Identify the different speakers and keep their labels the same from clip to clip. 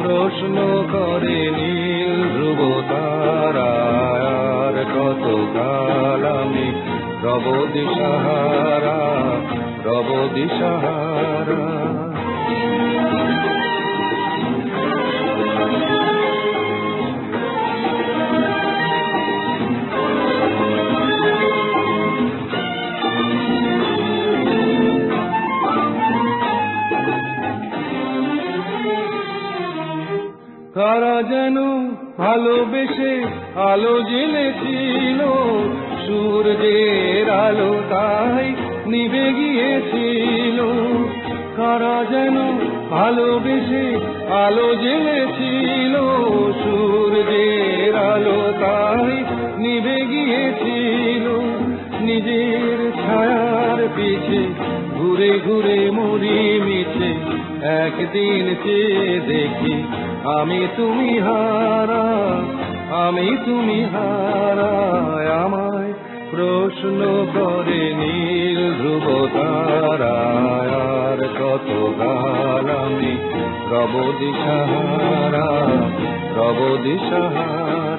Speaker 1: প্রশ্ন করে নীল ধ্রুব তারার কত কাল আমি রব দিশাহারা রব দিশাহারা ভালোবেসে আলো জ্বেলেছিল সূর্যের আলো তাই নিভে গিয়েছিল। কারা যেন ভালোবেসে আলো জ্বেলেছিল সূর্যের আলো তাই নিভে গিয়েছিল। নিজের ছায়ার পিছে ঘুরে ঘুরে মরি মিছে একদিন চেয়ে দেখি আমি তুমি হারা, আমি তুমি হারা, আমায় প্রশ্ন করে নীল ধ্রুব তারার কত কাল আমি রব দিশাহারা রব দিশাহারা।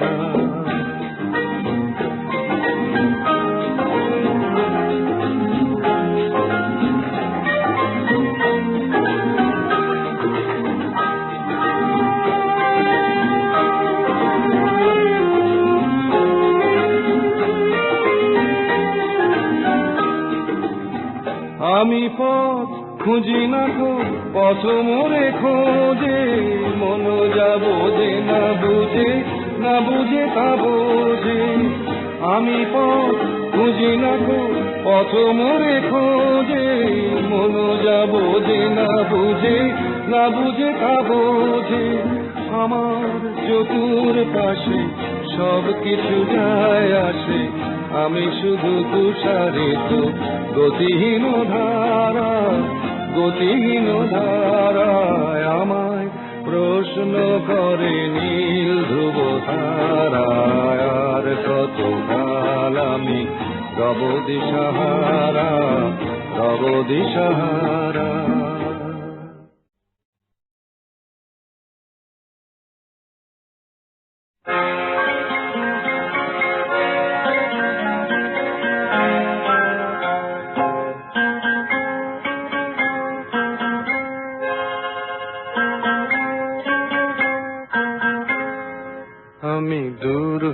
Speaker 1: আমি পথ খুঁজি না খো পথ মোরে খোঁজে। মন যাব যে না বুঝে না বুঝে তা বোঝে। আমি পথ খুঁজি না খো পথ মোরে খোঁজে। মন যাব যে না বুঝে না বুঝে তা বোঝে। আমার চতুর পাশে সব কিছু যায় আসে। আমি শুধু তুষারিত, গতিহীন ধারা, গতিহীন ধারায় আমায় প্রশ্ন করে নীল ধ্রুব তারায় আর কত কাল আমি রব দিশাহারা রব দিশাহারা।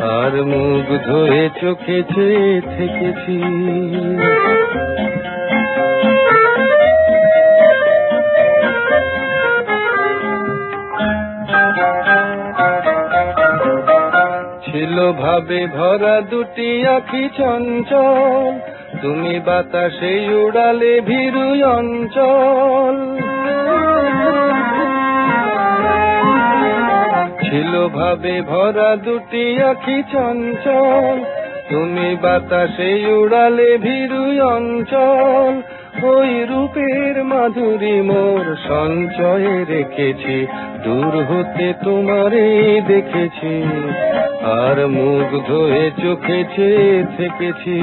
Speaker 1: আর মুখ ধরে চোখে চেয়ে থেকেছি। ছিল ভাবে ভরা দুটি আখি চঞ্চল, তুমি বাতাসে উড়ালে ভীরু অঞ্চল। ভাবে ভরা দুটি আখি চঞ্চল। তুমি বাতাসে উড়ালে ভীরু অঞ্চল। ওই রূপের মাধুরী মোর সঞ্চয়ে রেখেছি। দূর হতে তোমারে দেখেছি। আর মুখ ধোয়ে চোখে চেয়ে থেকেছি।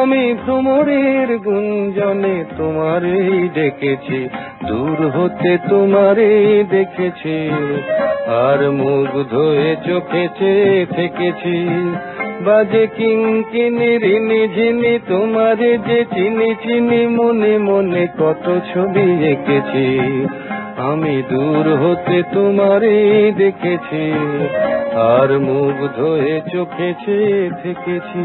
Speaker 1: আমি ভ্রমরের গুঞ্জনে তোমারেই ডেকেছি দূর হতে তোমারেই দেখেছি, আর মুখ হয়ে চোখে চেয়ে থেকেছি। বাজে কিঙ্কিনি রিনি ঝিনি তোমারে যে চিনি চিনি মনে মনে কত ছবি এঁকেছি। আমি দূর হতে তোমারে দেখেছি, আর মুখ হয়ে চোখে চেয়ে থেকেছি।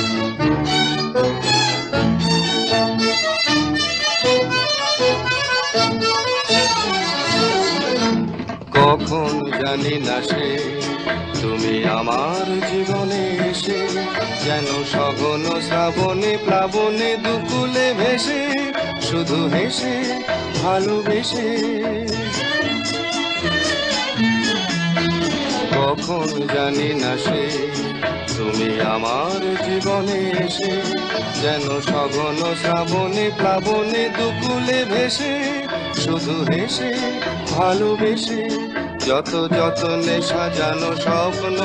Speaker 1: কখন জানি না সে। তুমি আমার জীবনে এসে যেন সঘন শ্রাবণে, প্লাবনে, দুকুলে ভেসে শুধু হেসে, ভালোবেসে। কখন জানি না সে। তুমি আমার জীবনে এসে যেন সঘন শ্রাবণে, প্লাবনে, দুকুলে ভেসে শুধু হেসে, ভালোবেসে। যত যত যতনে সাজানো স্বপ্ন,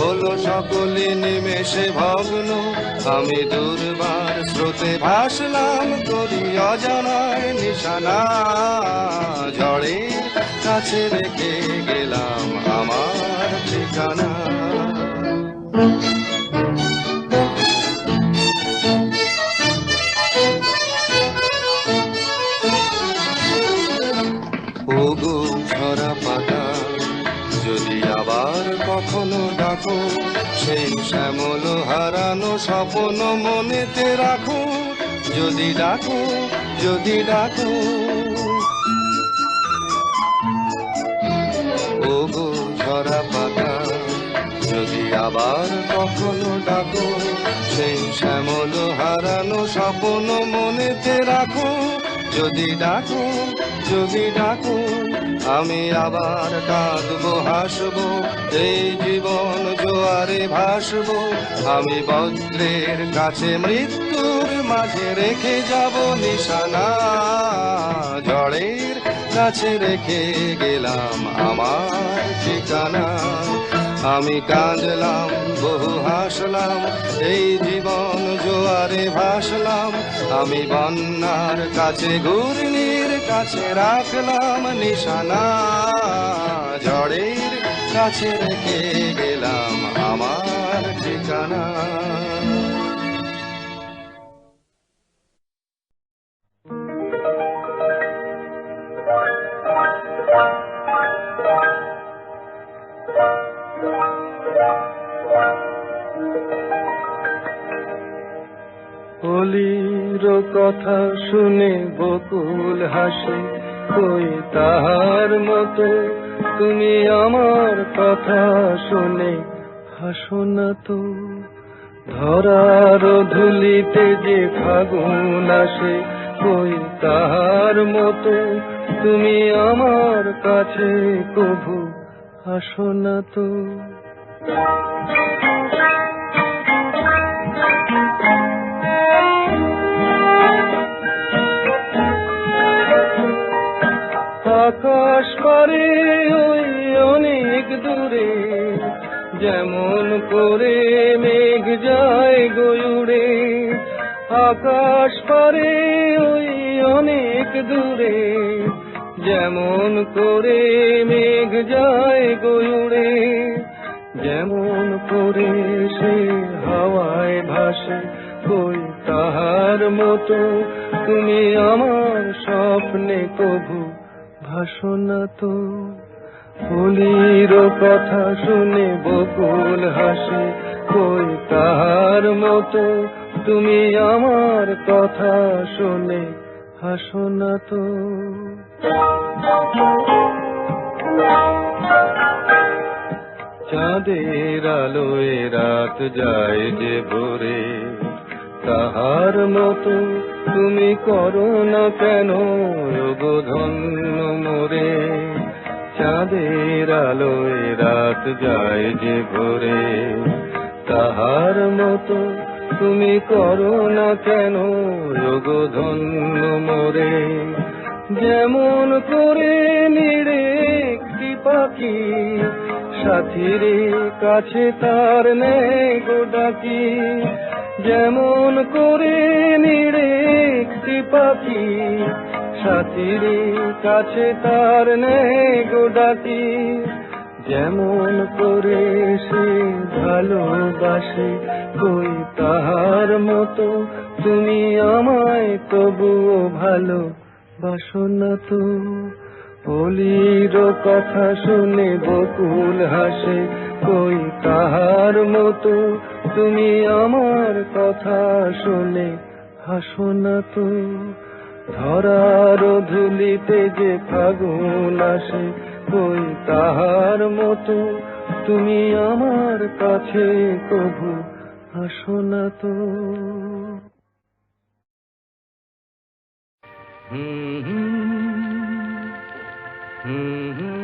Speaker 1: হলো সকলে নিমেষে ভগ্ন। আমি দুর্বার স্রোতে ভাসলাম করি অজানার নিশানা জড়ে কাছে রেখে গেলাম আমার ঠিকানা। ডাকো সেই শ্যামল হারানো স্বপ্ন মনেতে রাখো। যদি ডাকো যদি ডাকো। ওগো ঝরা পাতা, যদি আবার কখনো ডাকো, সেই শ্যামল হারানো স্বপ্ন মনেতে রাখো। যদি ডাকো যদি ডাকো, আমি আবার কাঁদবো, হাসবো, এই জীবন ভাসবো, আমি বজ্রের কাছে মৃত্যুর মাঝে রেখে যাব নিশানা। ঝড়ের কাছে রেখে গেলাম আমার ঠিকানা। আমি কাঁদলাম, বহু হাসলাম, এই জীবন জোয়ারে ভাসলাম। আমি বন্যার কাছে, ঘূর্ণির কাছে রাখলাম নিশানা। ঝড়ের কাছে রেখে আমার ঠিকানা। কথা শুনে বকুল হাসে কই তাহার মতো? তুমি আমার কথা শুনে হাসো না তো, ধরার ধুলিতে যে ফাগুন আসে, কই তাহার মতো তুমি আমার কাছে কভু আসো না তো। আকাশ পারে ওই অনেক দূরে যেমন করে মেঘ যায় গয়ুড়ে আকাশ পারে ওই অনেক দূরে। যেমন করে মেঘ যায় গয়ুড়ে যেমন করে সে হাওয়ায় ভাসে, কই তাহার মতো তুমি আমার স্বপ্নে কভু ভাসো না তো। ফুলির কথা শুনে বকুল হাসে, কই তাহার মতো তুমি আমার কথা শুনে হাসো না তো। চাঁদের আলোয় রাত যায় যে ভোরে, তাহার মতো তুমি করো না কেন গো ধন্য মোরে? চাঁদের আলোয় রাত যায় যে ভোরে। তাহার মতো তুমি করো না কেন গো ধন্য মোরে? যেমন করে নিড়ে একটি পাখি, সাথীর কাছে তার নেই গো ডাকি। যেমন করে নিড়ে একটি পাখি সাথীর কাছে তার নেই গো ডাকি যেমন করে সে ভালোবাসে, কই তাহার মতো তুমি আমায় তবুও ভালো বাসো না তো। অলির কথা শুনে বকুল হাসে, কই তাহার মতো তুমি আমার কথা শুনে হাসো না তো। ধরার ধুলিতে যে ফাগুন আসে কই তাহার মতো। তুমি আমার কাছে কভু আসো না তো। হুম হুম হুম।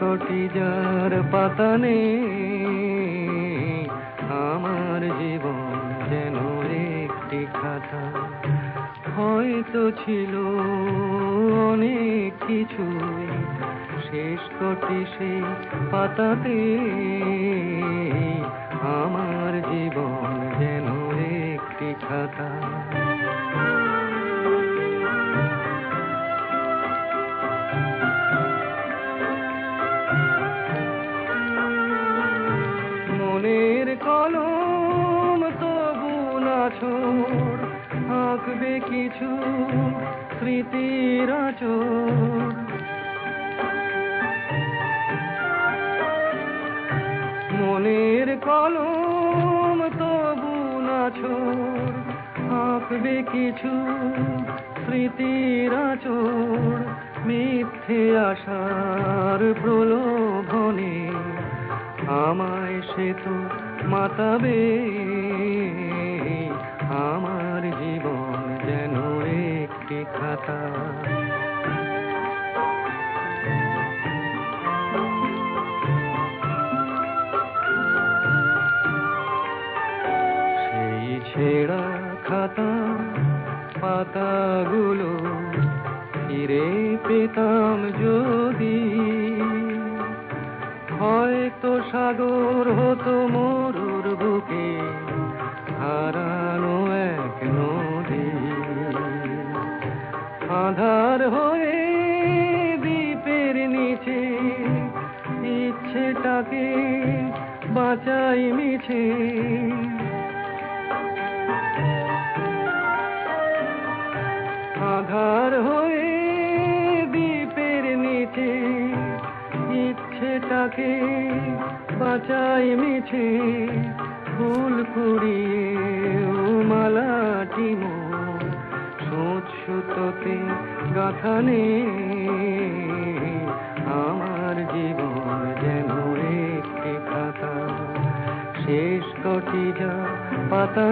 Speaker 1: কটি যার পাতা আমার জীবন যেন একটি খাতা। হয়তো ছিল অনেক কিছু, শেষ কটি সেই পাতাতে আমার জীবন যেন একটি খাতা। মনের কলম তবু না ছোড় আঁকবে কিছু স্মৃতির আচর মনের কলম তবু না ছোড় আঁকবে কিছু স্মৃতির আচর মিথ্যে আশার প্রলোভনে আমায় সে তো মাতাবে। আমার জীবন যেন একটি খাতা। সেই ছেঁড়া খাতা, পাতাগুলো ফিরে পেতাম যদি হয়তো সাগর হতো মরুর বুকে, হারানো এক নদী। আধার হয়ে দ্বীপের নিচে, ইচ্ছেটাকে বাঁচাই মিছে। ইচ্ছেটাকে বাঁচাই মিছে ফুল কুড়িয়ে মালাটি মোর। সোচ সুতোতে গাথা নেই আমার জীবন যেন একটি খাতা। শেষ কটি যা পাতা